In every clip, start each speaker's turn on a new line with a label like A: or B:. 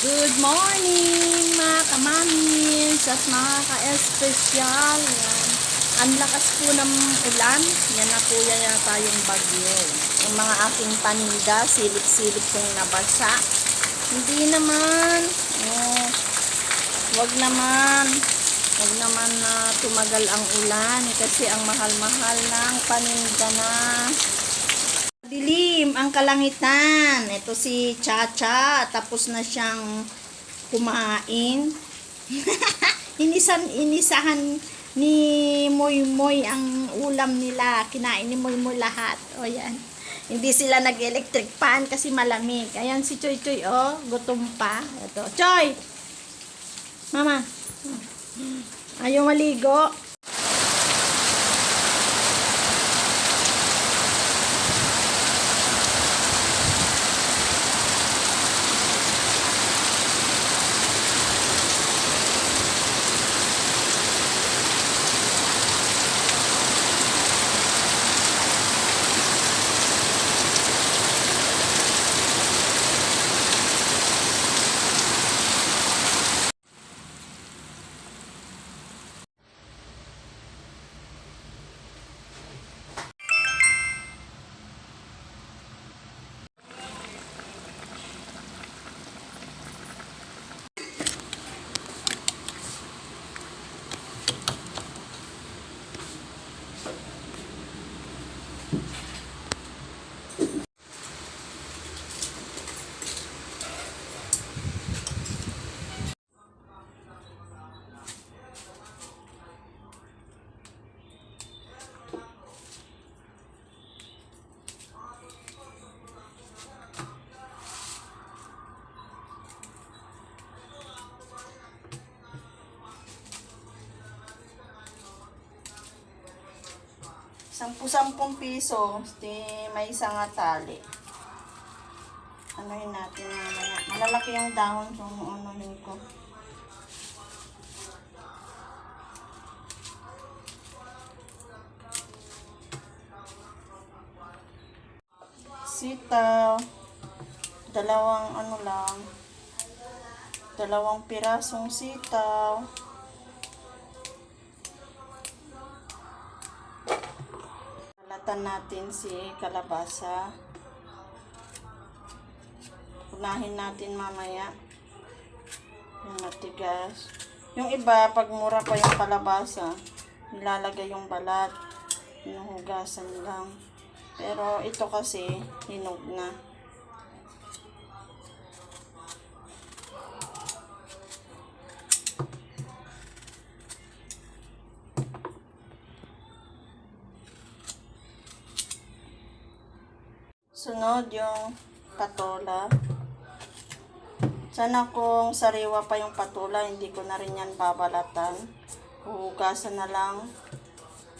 A: Good morning mga kamamis at mga ka-espesyal. Ang lakas po ng ulan. Yan na po yan yata yung bagyo. Yung mga aking paninda, silip-silip kong nabasa. Hindi naman. Oh, wag naman. Wag naman na tumagal ang ulan kasi ang mahal-mahal ng paninda na. Dilim ang kalangitan. Ito si Chacha. Tapos na siyang kumain. Inisan, inisahan ni Moy Moy ang ulam nila. Kinain ni Moy Moy lahat. O yan. Hindi sila nag-electric pan kasi malamig. Ayan si Choy Choy, oh. Gutom pa. Ito. Choy! Mama. Ayaw maligo. Sampu-sampung piso, may isang nga tali. Anuhin natin mamaya. Malalaki yung dahon kung anuhin ko. Sitaw. Dalawang ano lang. Dalawang pirasong sitaw. Kalatan natin si kalabasa. Unahin natin mamaya. Yung matigas. Yung iba, pag mura pa yung kalabasa, nilalagay yung balat. Hinuhugasan lang. Pero ito kasi, hinog na. Sunod yung patola. Sana kung sariwa pa yung patola, hindi ko na rin yan babalatan. Huhugasan na lang.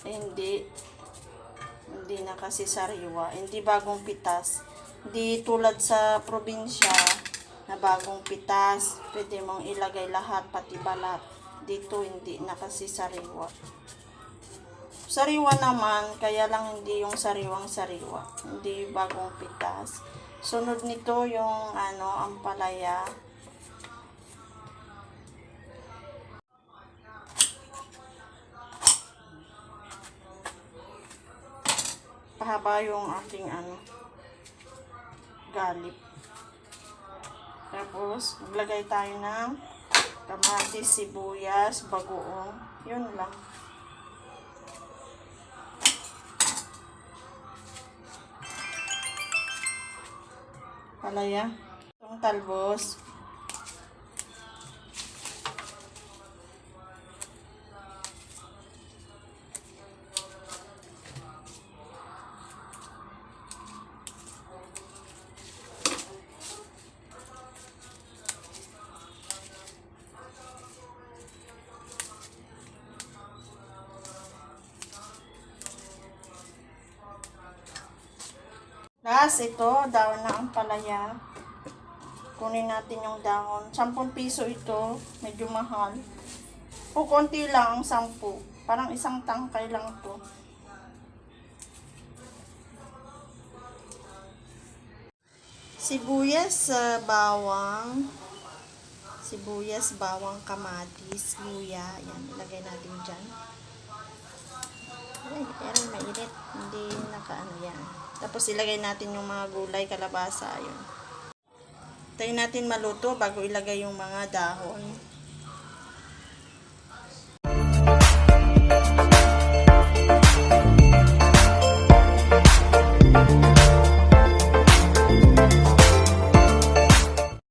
A: Eh, hindi. Hindi na kasi sariwa. Hindi bagong pitas. Hindi tulad sa probinsya na bagong pitas. Pwede mong ilagay lahat, pati balat. Dito hindi na kasi sariwa. Sariwa naman, kaya lang hindi yung sariwang sariwa. Hindi bagong pitas. Sunod nito yung ano, ampalaya. Pahaba yung ating ano, galip. Tapos, maglagay tayo ng kamatis, sibuyas, bagoong. Yun lang. Palaya. Itong talbos. Last, ito, dahon na ang palaya. Kunin natin yung dahon. 10 piso ito. Medyo mahal. O, konti lang, 10. Parang isang tangkay lang to. Sibuyas bawang. Sibuyas, bawang, kamatis, luya. Yan, ilagay natin dyan. Ay, pero mainit. Hindi nakaano yan. Tapos ilagay natin yung mga gulay, kalabasa, yun. Tayo natin maluto bago ilagay yung mga dahon.